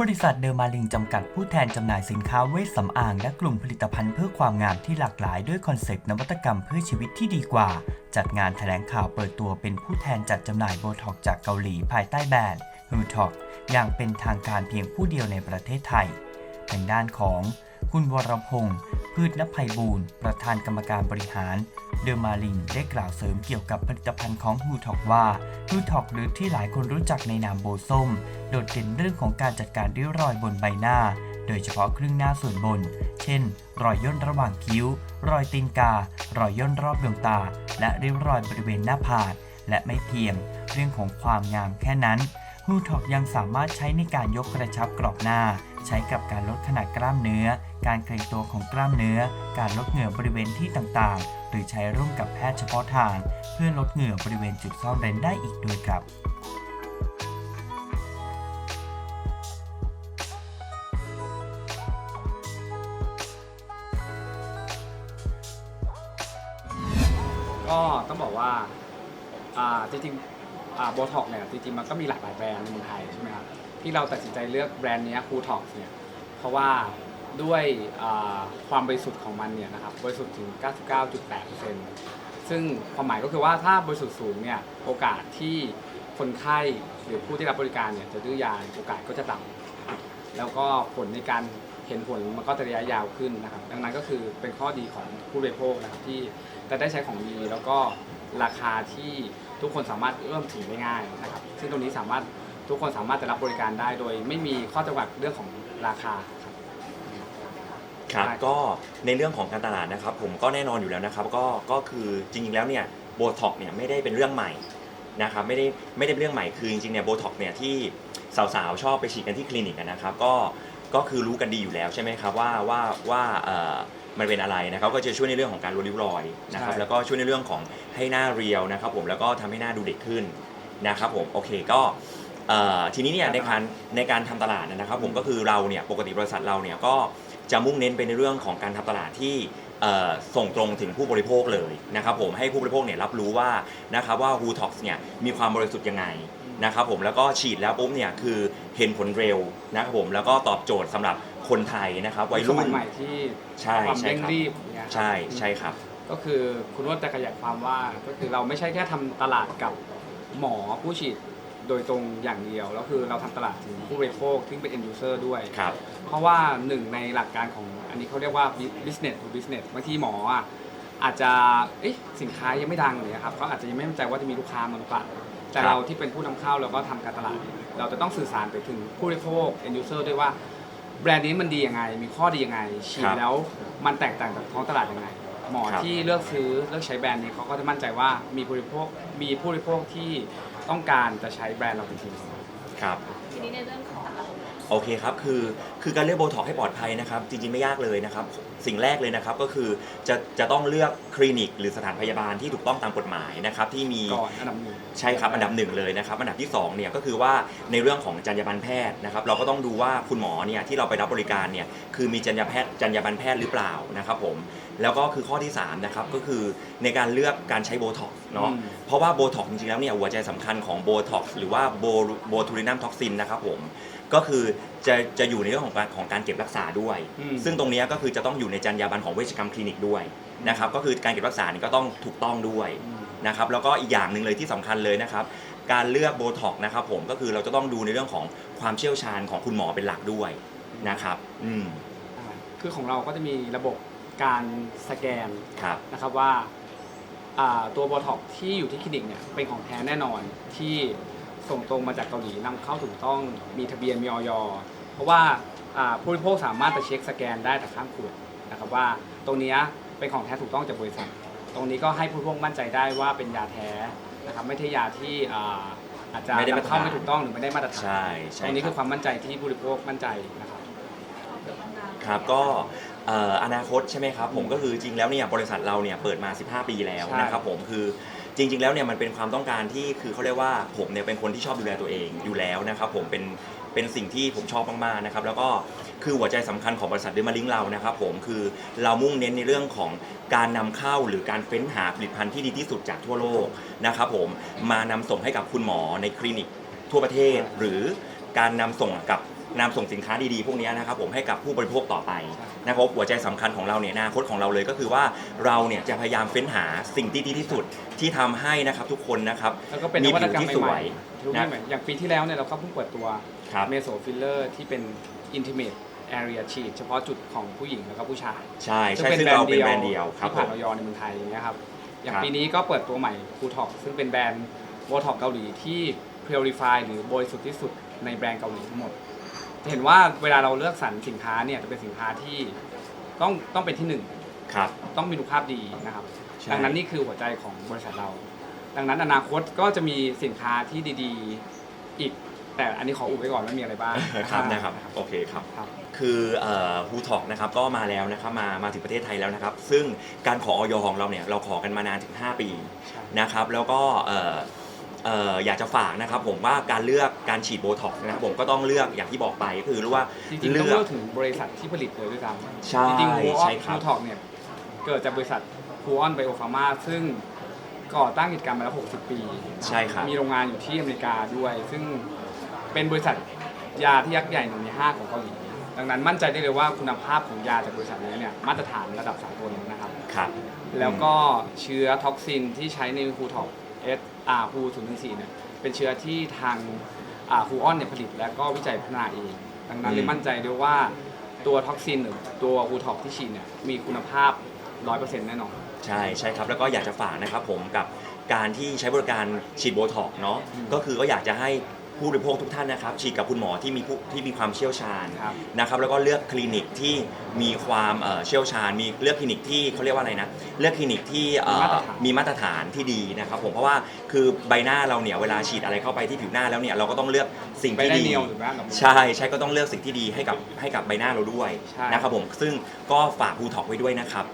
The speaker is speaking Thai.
บริษัทเดอร์มาลิงจำกัดผู้แทนจำหน่ายสินค้าเวชสำอางและกลุ่มผลิตภัณฑ์เพื่อความงามที่หลากหลายด้วยคอนเซปต์นวัตกรรมเพื่อชีวิตที่ดีกว่า จัดงานแถลงข่าวเปิดตัวเป็นผู้แทนจัดจำหน่ายโบท็อกจากเกาหลีภายใต้แบรนด์ฮูท็อกอย่างเป็นทางการเพียงผู้เดียวในประเทศไทย ทางด้านของ คุณวรพงศ์พืชนภัยบูรณ์ประธานกรรมการบริหาร เดอร์มาลิงได้กล่าวเสริมเกี่ยวกับผลิตภัณฑ์ของฮูท็อกว่าฮูท็อกหรือที่หลายคนรู้จักในนามโบส้ม โดดเด่นเรื่องของการจัดการริ้วรอยบนใบหน้า โดยเฉพาะครึ่งหน้าส่วนบน เช่น รอยย่นระหว่างคิ้ว รอยตีนกา รอยย่นรอบดวงตา และริ้วรอยบริเวณหน้าผากและไม่เพียง เรื่องของความงามแค่นั้นฮูท็อกยังสามารถใช้ในการยกกระชับกรอบหน้า ใช้กับการลดขนาดกล้ามเนื้อ การเกร็งตัวของกล้ามเนื้อ การลดเหงื่อบริเวณที่ต่างๆ หรือใช้ร่วมกับแพทย์เฉพาะทาง เพื่อลดเหงื่อบริเวณจุดซ่อนเร้นได้อีกด้วยครับก็ต้องบอกว่าอ่าจริงๆโบท็อกเนี่ยจริงๆ มันก็มีหลากหลายแบรนด์ในเมืองไทยใช่ไหมครับ ที่เราตัดสินใจเลือกแบรนด์เนี้คูท็อกเนี่ยเพราะว่าด้วยอ่าความบริสุทธิ์ของมันเนี่ยนะครับบริสุทธิ์ถึง 99.8%ซึ่งความหมายก็คือว่าถ้าบริสุทธิ์สูงเนี่ยโอกาสที่คนไข้หรือผู้ที่รับบริการเนี่ยจะดื้อยาโอกาสก็จะต่ำแล้วก็ผลในการเห็นผลมันก็จะระยะยาวขึ้นนะครับ ดังนั้นก็คือเป็นข้อดีของผู้บริโภคนะครับที่จะได้ใช้ของดีแล้วก็ราคาที่ทุกคนสามารถเอื้อมถึงได้ง่ายนะครับ ซึ่งตรงนี้สามารถ ทุกคนสามารถจะรับบริการได้โดย ไม่มีข้อจำกัดเรื่องของราคาครับ ครับใช่ก็ในเรื่องของการตลาดนะครับ ผมก็แน่นอนอยู่แล้วนะครับ ก็ก็คือจริงๆแล้วเนี่ยโบท็อกเนี่ยไม่ได้เป็นเรื่องใหม่นะครับไม่ได้ไม่ได้เป็นเรื่องใหม่คือจริงๆเนี่ยโบท็อกเนี่ยที่สาวๆชอบไปฉีดกันที่คลินิกอะนะครับ ก็ก็คือรู้กันดีอยู่แล้วใช่ไหมครับว่าว่าว่าเอ่อมันเป็นอะไรนะครับก็จะช่วยในเรื่องของการลดริ้วรอยนะครับ ใช่ แล้วก็ช่วยในเรื่องของให้หน้าเรียวนะครับ ผมแล้วก็ทำให้หน้าดูเด็กขึ้นนะครับ ผมโอเคก็ เอ่อทีนี้เนี่ยในการในการทำตลาดนะครับผมก็คือเราเนี่ยปกติบริษัทเราเนี่ยก็จะมุ่งเน้นไปในเรื่องของการทำตลาดที่เอ่อส่งตรงถึงผู้บริโภคเลยนะครับผมให้ผู้บริโภคเนี่ยรับรู้ว่านะครับว่า w ูท็อกซ์เนี่ยมีความบริสุทธิ์ยังไงนะครับผมแล้วก็ฉีดแล้วปุ๊บเนี่ยคือเห็นผลเร็วนะครับผมแล้วก็ตอบโจทย์สำหรับคนไทยนะครับวัยสรุ่มันยใหม่ที่ใช่ความใช่เร่งครับ รีบอย่างเงี้ยครับ ใช่ใช่ครับ ก็คือคุณว่าจะขยายความว่าก็คือเราไม่ใช่แค่ทำตลาดกับหมอผู้ฉีด โดยตรงอย่างเดียวแล้วคือเราทำตลาดถึงผู้บริโภคที่เป็น end user ด้วยครับเพราะว่าหนึ่งในหลักการของอันนี้เขาเรียกว่า business to business บางทีหมออะอาจจะเอ๊ะสินค้ายังไม่ดังเลยครับเขาอาจจะยังไม่มั่นใจว่าจะมีลูกค้ามาหรือเปล่าแต่ครับเราที่เป็นผู้นำเข้าเราก็ทำการตลาด เราจะต้องสื่อสารไปถึงผู้บริโภค end user ด้วยว่าแบรนด์นี้มันดียังไง มีข้อดียังไงฉีดแล้วมันแตกต่างจากท้องตลาดยังไง หมอที่เลือกซื้อเลือกใช้แบรนด์นี้เขาก็จะมั่นใจว่ามีผู้บริโภคมีผู้บริโภคที่ ต้องการจะใช้แบรนด์เราจริงๆครับ ทีนี้ในเรื่องของ โอเคครับคือคือการเลือกโบท็อกให้ปลอดภัยนะครับ จริงๆไม่ยากเลยนะครับ สิ่งแรกเลยนะครับก็คือจะจะต้องเลือกคลินิก หรือสถานพยาบาลที่ถูกต้องตามกฎหมายนะครับที่มีก่อนอันดับหนึ่งใช่ครับอันดับหนึ่งเลยนะครับ อันดับที่สองเนี่ยก็คือว่าในเรื่องของจรรยาบรรณแพทย์นะครับ เราก็ต้องดูว่าคุณหมอเนี่ยที่เราไปรับบริการเนี่ยคือมีจรรยาแพทย์จรรยาบรรณแพทย์หรือเปล่านะครับผมแล้วก็คือข้อที่สามนะครับก็คือในการเลือกการใช้โบท็อกซ์เนาะอืมเพราะว่าโบท็อกซ์จริงๆแล้วเนี่ยหัวใจสำคัญของโบท็อกซ์หรือว่าโบโบทูลินัมท็อกซินนะครับผม ก็คือจะจะอยู่ในเรื่องของการของการเก็บรักษาด้วย อืม ซึ่งตรงเนี้ยก็คือจะต้องอยู่ในจรรยาบรรณของเวชกรรมคลินิกด้วยนะครับก็คือการเก็บรักษานี่ก็ต้องถูกต้องด้วย นะครับแล้วก็อีกอย่างหนึ่งเลยที่สำคัญเลยนะครับ การเลือกโบท็อกนะครับผมก็คือเราจะต้องดูในเรื่องของความเชี่ยวชาญของคุณหมอเป็นหลักด้วยนะครับอืมอ่าคือของเราก็จะมีระบบการสแกนครับ นะครับว่าอ่าตัวบอท็อกที่อยู่ที่คลินิกเนี่ยเป็นของแท้แน่นอนที่ ส่งตรงมาจากเกาหลีนำเข้าถูกต้องมีทะเบียนมีออยเพราะว่าอ่าผู้บริโภคสามารถไปเช็คสแกนได้แต่ข้างขวดนะครับว่าตรงเนี้ยเป็นของแท้ถูกต้องจากบริษัท ตรงนี้ก็ให้ผู้บริโภคมั่นใจได้ว่าเป็นยาแท้นะครับไม่ใช่ยาที่อ่าอาจจะไม่ได้มาตรนำเข้าฐานไม่ถูกต้องหรือไม่ได้มาตรฐานใช่ใช่ตรงนี้คคืรัอบความมั่นใจที่ผู้บริโภคมั่นใจนะครับครับก็เอ่ออนาคตใช่ไหมครับผมก็คือจริงแล้วเนี่ยบริษัทเราเนี่ยเปิดมา 15 ปีแล้วใช่นะครับผมคือ จริง ๆ แล้วเนี่ยมันเป็นความต้องการที่คือเขาเรียกว่าผมเนี่ยเป็นคนที่ชอบดูแลตัวเองอยู่แล้วนะครับผมเป็นเป็นสิ่งที่ผมชอบมากๆนะครับแล้วก็คือหัวใจสำคัญของบริษัทเดมาลิงเรานะครับผมคือเรามุ่งเน้นในเรื่องของการนำเข้าหรือการเฟ้นหาผลิตภัณฑ์ที่ดีที่สุดจากทั่วโลกนะครับผมมานำส่งให้กับคุณหมอในคลินิกทั่วประเทศ หรือการนำส่งกับ นำส่งสินค้าดีๆ พวกนี้นะครับผมให้กับผู้บริโภคต่อไปใช่นะครับหัวใจสำคัญของเราเนี่ยอนาคตของเราเลยก็คือว่าเราเนี่ยจะพยายามเฟ้นหาสิ่งที่ดีที่สุดที่ทำให้นะครับทุกคนนะครับแล้วก็เป็นนมีวัตผิวกรรมที่สใหวม่ยๆรูปใหม่ๆอย่างปีที่แล้วเนี่ยเราก็เพิ่งเปิดตัวครับเมโซฟิลเลอร์ที่เป็น intimate area ฉีดเฉพาะจุดของผู้หญิงแล้วก็ผู้ชาย ใช่ใช่ซึ่งเราเป็นแบรนด์เดียวครับที่ผผ่านมออยในเมืองไทยอย่างเงี้ยครับอย่างครับปีนี้ก็เปิดตัวใหม่คูท็อกซึ่งเป็นแบรนด์โบท็อกเกาหลีที่ purify หรือบริสุทธิ์ที่สุดในแบรนด์เกาหลีทั้งหมดจะ เห็นว่าเวลาเราเลือกสรรสินค้าเนี่ยจะเป็นสินค้าที่ต้องต้องเป็นที่หนึ่งครับ ต้องมีคุณภาพดีนะครับ ใช่ ดังนั้นนี่คือหัวใจของบริษัทเรา ดังนั้นอนาคตก็จะมีสินค้าที่ดีๆ อีก แต่อันนี้ขออุบไว้ก่อนว่ามีอะไรบ้างครับนะครับโอเคครับ ครับ คือฮูทอกนะครับก็มาแล้วนะครับมามาถึงประเทศไทยแล้วนะครับ ซึ่งการขอออยของเราเนี่ยเราขอกันมานานถึง 5 ปีใช่ นะครับแล้วก็เอ่อ เอ่ออยากจะฝากนะครับผมว่าการเลือกการฉีดโบท็อกซ์นะครับผมก็ต้องเลือกอย่างที่บอกไปก็คือรู้ว่าจริงๆต้องเลือกถึงบริษัทที่ผลิตเลยด้วยซ้ำใช่จริงๆฮูออใช่นครับฮูทอกเนี่ยเกิดจากบริษัทฮูออนไบโอฟาร์มาซึ่งก่อตั้งกิจการมาแล้ว 60 ปี ใช่ครับ มีโรงงานอยู่ที่อเมริกาด้วย ซึ่งเป็นบริษัทยาที่ยักษ์ใหญ่หนึ่งในห้าของเกาหลี ดังนั้นมั่นใจได้เลยว่าคุณภาพของยาจากบริษัทนี้เนี่ยมาตรฐานระดับสากลนะครับ ครับ แล้วก็เชื้อท็อกซินที่ใช้ในฮูท็อก เอสอาร์ฮูศูนย์สี่เนี่ยเป็นเชื้อที่ทางฮูออนเนี่ยผลิตและก็วิจัยพัฒนาเอง ดังนั้นเลยมั่นใจด้วยว่าตัวท็อกซินหรือตัวฮูท็อกที่ฉีดเนี่ยมีคุณภาพ 100%แน่นอน ใช่ใช่ครับ แล้วก็อยากจะฝากนะครับผมกับการที่ใช้บริการฉีดโบท็อกซ์เนาะอืมก็คือก็อยากจะให้ ผู้บริโภคทุกท่านนะครับฉีดกับคุณหมอที่มีผู้ที่มีความเชี่ยวชาญครับ นะครับแล้วก็เลือกคลินิกที่มีความเอ่อเชี่ยวชาญ มีเลือกคลินิกที่เขาเรียกว่าอะไรนะเลือกคลินิกที่เอ่อมีมาตรฐานที่ดีนะครับผมเพราะว่าคือใบหน้าเราเนี่ยเวลาฉีดอะไรเข้าไปที่ผิวหน้าแล้วเนี่ยเราก็ต้องเลือกสิ่งไปที่ได้ดี เนียวหรือว่ากับมือใช่ใช่ก็ต้องเลือกสิ่งที่ดีให้กับให้กับใบหน้าเราด้วยใช่ นะครับผมซึ่งก็ฝากบูท็อกไว้ด้วยนะครับ